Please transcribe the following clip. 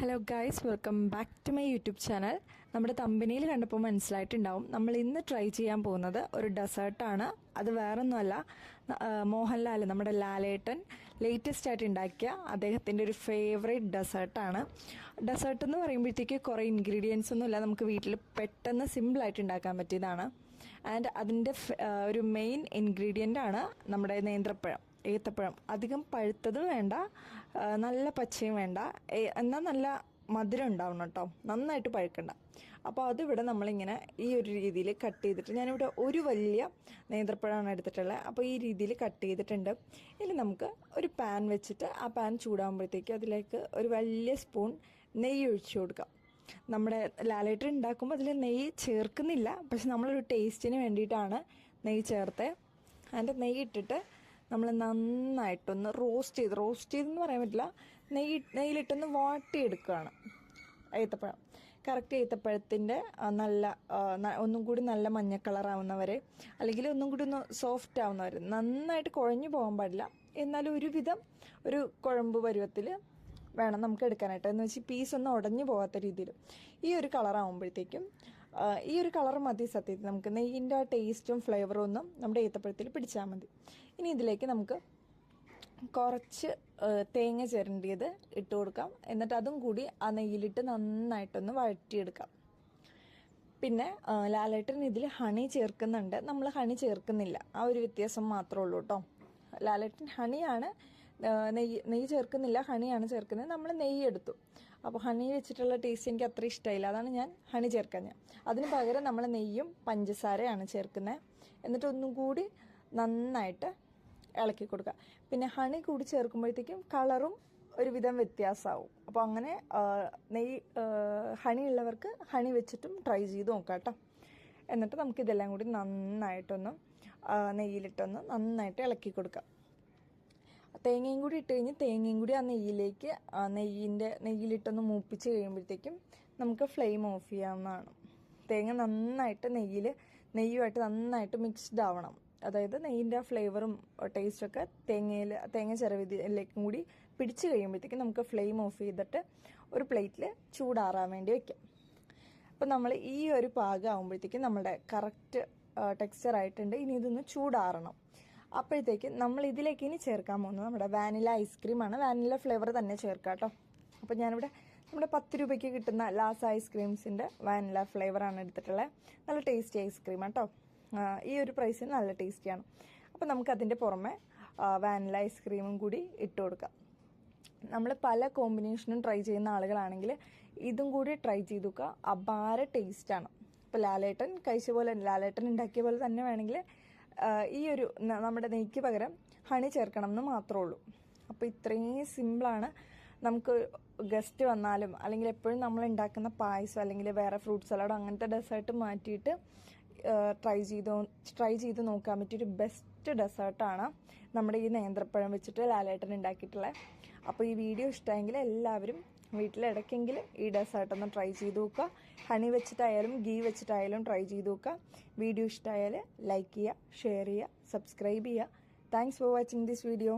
Hello guys welcome back to my YouTube channel നമ്മുടെ തമ്പനിയിൽ കണ്ടപ്പോൾ മനസ്സിലായിട്ടുണ്ടാവും. നമ്മൾ ഇന്ന് ട്രൈ ചെയ്യാൻ പോകുന്നത് ഒരു ഡെസേർട്ടാണ് അത് വേറൊന്നുമല്ല. മോഹൻലാൽ നമ്മുടെ ലാലേട്ടൻ ലേറ്റസ്റ്റ് ആയിട്ട് ഉണ്ടാക്കിയ അദ്ദേഹത്തിന്റെ ഒരു ഫേവറേറ്റ് ഡെസേർട്ടാണ് ഡെസേർട്ട് എന്ന് പറയുമ്പോഴത്തേക്ക് കുറേ ഇൻഗ്രീഡിയൻസ് ഒന്നുമില്ല നമുക്ക് വീട്ടിൽ പെട്ടെന്ന് സിമ്പിളായിട്ട് ഉണ്ടാക്കാൻ പറ്റിയതാണ്. ആൻഡ് അതിന്റെ ഒരു മെയിൻ ഇൻഗ്രീഡിയന്റ് ആണ് നമ്മുടെ നേന്ത്രപ്പഴം. ഏത്തപ്പഴം. അധികം പഴുത്തതും വേണ്ട നല്ല പച്ചയും വേണ്ട. എന്നാൽ നല്ല മധുരം ഉണ്ടാവണം കേട്ടോ നന്നായിട്ട് പഴുക്കണ്ട. അപ്പോൾ അതിവിടെ നമ്മളിങ്ങനെ ഈ ഒരു രീതിയിൽ കട്ട് ചെയ്തിട്ട് ഞാനിവിടെ ഒരു വലിയ നേന്ത്രപ്പഴമാണ് എടുത്തിട്ടുള്ളത് അപ്പോൾ ഈ രീതിയിൽ കട്ട് ചെയ്തിട്ടുണ്ട്. ഇനി നമുക്ക് ഒരു പാൻ വെച്ചിട്ട് ആ പാൻ ചൂടാകുമ്പോഴത്തേക്ക് അതിലേക്ക് ഒരു വലിയ സ്പൂൺ നെയ്യ് ഒഴിച്ചു കൊടുക്കാം. നമ്മുടെ ലാലേറ്റർ ഉണ്ടാക്കുമ്പോൾ അതിൽ നെയ്യ് ചേർക്കുന്നില്ല. പക്ഷെ നമ്മളൊരു ടേസ്റ്റിന് വേണ്ടിയിട്ടാണ് നെയ്യ് ചേർത്ത്. അതിന്റെ നെയ്യ് ഇട്ടിട്ട് നമ്മൾ നന്നായിട്ടൊന്ന് റോസ്റ്റ് ചെയ്ത് റോസ്റ്റ് ചെയ്തെന്ന് പറയാൻ പറ്റില്ല. നെയ്യ് നെയ്യിലിട്ടൊന്ന് വാട്ടിയെടുക്കുകയാണ്. ഏത്തപ്പഴം. കറക്റ്റ് ഏത്തപ്പഴത്തിന്റെ നല്ല ഒന്നും കൂടി നല്ല മഞ്ഞ കളറാവുന്നവരെ അല്ലെങ്കിൽ ഒന്നും കൂടി ഒന്ന് സോഫ്റ്റ് ആവുന്നവർ നന്നായിട്ട് കുഴഞ്ഞു പോകാൻ പാടില്ല. എന്നാലും ഒരുവിധം ഒരു കുഴമ്പ് പരുവത്തിൽ വേണം നമുക്ക് എടുക്കാനായിട്ട്. എന്ന് വെച്ചാൽ പീസ് ഒന്നും ഉടഞ്ഞു പോകാത്ത രീതിയിൽ ഈ ഒരു കളറാകുമ്പോഴത്തേക്കും ഈ ഒരു കളർ മതി സത്യത്തിൽ നമുക്ക്. നെയ്യിന്റെ ആ ടേസ്റ്റും ഫ്ലേവറും ഒന്നും നമ്മുടെ ഏത്തപ്പഴത്തിൽ പിടിച്ചാൽ മതി. ഇനി ഇതിലേക്ക് നമുക്ക് കുറച്ച് തേങ്ങ ചിരണ്ടിയത് ഇട്ട് കൊടുക്കാം. എന്നിട്ട് അതും കൂടി ആ നെയ്യിലിട്ട് നന്നായിട്ടൊന്ന് വഴറ്റിയെടുക്കാം. പിന്നെ ലാലേട്ടൻ ഇതിൽ ഹണി ചേർക്കുന്നുണ്ട്. നമ്മൾ ഹണി ചേർക്കുന്നില്ല. ആ ഒരു വ്യത്യാസം മാത്രമേ ഉള്ളൂ കേട്ടോ ലാലേട്ടൻ ഹണിയാണ് നെയ്യ് നെയ്യ് ചേർക്കുന്നില്ല ഹണിയാണ് ചേർക്കുന്നത്. നമ്മൾ നെയ്യ് എടുത്തു. അപ്പോൾ ഹണി വെച്ചിട്ടുള്ള ടേസ്റ്റ് എനിക്ക് അത്ര ഇഷ്ടമായില്ല അതാണ് ഞാൻ ഹണി ചേർക്കാൻ ഞാൻ. അതിന് പകരം നമ്മൾ നെയ്യും പഞ്ചസാരയാണ് ചേർക്കുന്നത് എന്നിട്ട് ഒന്നും കൂടി നന്നായിട്ട് ഇളക്കി കൊടുക്കുക. പിന്നെ ഹണി കൂടി ചേർക്കുമ്പോഴത്തേക്കും കളറും ഒരുവിധം വ്യത്യാസമാവും അപ്പോൾ അങ്ങനെ നെയ്യ് ഹണി ഉള്ളവർക്ക് ഹണി വെച്ചിട്ടും ട്രൈ ചെയ്ത് നോക്കാം കേട്ടോ. എന്നിട്ട് നമുക്ക് ഇതെല്ലാം കൂടി നന്നായിട്ടൊന്ന് നെയ്യിലിട്ടൊന്ന് നന്നായിട്ട് ഇളക്കി കൊടുക്കാം. തേങ്ങയും കൂടി ഇട്ട് കഴിഞ്ഞ് തേങ്ങയും കൂടി ആ നെയ്യിലേക്ക് നെയ്യിന്റെ നെയ്യിലിട്ടൊന്ന് മൂപ്പിച്ച് കഴിയുമ്പോഴത്തേക്കും നമുക്ക് ഫ്ലെയിം ഓഫ് ചെയ്യാവുന്നതാണ്. തേങ്ങ നന്നായിട്ട് നെയ്യിൽ നെയ്യുമായിട്ട് നന്നായിട്ട് മിക്സ്ഡ് ആവണം. അതായത് നെയ്യിന്റെ ആ ഫ്ലേവറും ടേസ്റ്റൊക്കെ തേങ്ങയിൽ തേങ്ങ ചിരവിതിലേക്കും കൂടി പിടിച്ച് കഴിയുമ്പോഴത്തേക്കും നമുക്ക് ഫ്ലെയിം ഓഫ് ചെയ്തിട്ട് ഒരു പ്ലേറ്റിൽ ചൂടാറാൻ വേണ്ടി വെക്കാം. അപ്പോൾ നമ്മൾ ഈ ഒരു പാകം ആകുമ്പോഴത്തേക്കും നമ്മുടെ കറക്റ്റ് ടെക്സ്ചർ ആയിട്ടുണ്ട്. ഇനി ഇതൊന്ന് ചൂടാറണം. അപ്പോഴത്തേക്ക് നമ്മൾ ഇതിലേക്ക് ഇനി ചേർക്കാൻ പോകുന്നത് നമ്മുടെ വാനില ഐസ്ക്രീമാണ് വാനില ഫ്ലേവർ തന്നെ ചേർക്കാം കേട്ടോ. അപ്പോൾ ഞാനിവിടെ നമ്മുടെ പത്ത് രൂപയ്ക്ക് കിട്ടുന്ന ലാസ് ഐസ്ക്രീംസിന്റെ വാനില ഫ്ലേവറാണ് എടുത്തിട്ടുള്ളത് നല്ല ടേസ്റ്റി ഐസ്ക്രീം കേട്ടോ ഈ ഒരു പ്രൈസിന് നല്ല ടേസ്റ്റിയാണ് അപ്പോൾ നമുക്കതിന്റെ പുറമെ വാനില ഐസ്ക്രീമും കൂടി ഇട്ട് കൊടുക്കാം. നമ്മൾ പല കോമ്പിനേഷനും ട്രൈ ചെയ്യുന്ന ആളുകളാണെങ്കിൽ ഇതും കൂടി ട്രൈ ചെയ്ത് നോക്കുക. അപാര ടേസ്റ്റാണ് ഇപ്പോൾ ലാലേട്ടൻ കഴിച്ച പോലെ ലാലേട്ടൻ ഉണ്ടാക്കിയ പോലെ തന്നെ വേണമെങ്കിൽ ഈ ഒരു നമ്മുടെ നെയ്ക്ക് പകരം ഹണി ചേർക്കണം എന്ന് മാത്രമേ ഉള്ളൂ. അപ്പോൾ ഇത്രയും സിമ്പിളാണ് നമുക്ക് ഗസ്റ്റ് വന്നാലും അല്ലെങ്കിൽ എപ്പോഴും നമ്മൾ ഉണ്ടാക്കുന്ന പായസം അല്ലെങ്കിൽ വേറെ ഫ്രൂട്ട് സലാഡോ അങ്ങനത്തെ ഡെസേർട്ട് മാറ്റിയിട്ട് ട്രൈ ചെയ്ത് ട്രൈ ചെയ്ത് നോക്കാൻ പറ്റിയൊരു ബെസ്റ്റ് ഡെസേർട്ടാണ് നമ്മുടെ ഈ നേന്ത്രപ്പഴം വെച്ചിട്ട് ലാലേട്ടൻ ഉണ്ടാക്കിയിട്ടുള്ളത്. അപ്പോൾ ഈ വീഡിയോ ഇഷ്ടമെങ്കിൽ എല്ലാവരും വീട്ടിൽ ഇടയ്ക്കെങ്കിലും ഈ ഡെസേർട്ടൊന്ന് ട്രൈ ചെയ്ത് നോക്കുക. ഹണി വെച്ചിട്ടായാലും ഗീ വെച്ചിട്ടായാലും ട്രൈ ചെയ്ത് നോക്കുക. വീഡിയോ ഇഷ്ടമായാൽ ലൈക്ക് ചെയ്യുക ഷെയർ ചെയ്യുക സബ്സ്ക്രൈബ് ചെയ്യുക. Thanks for watching this video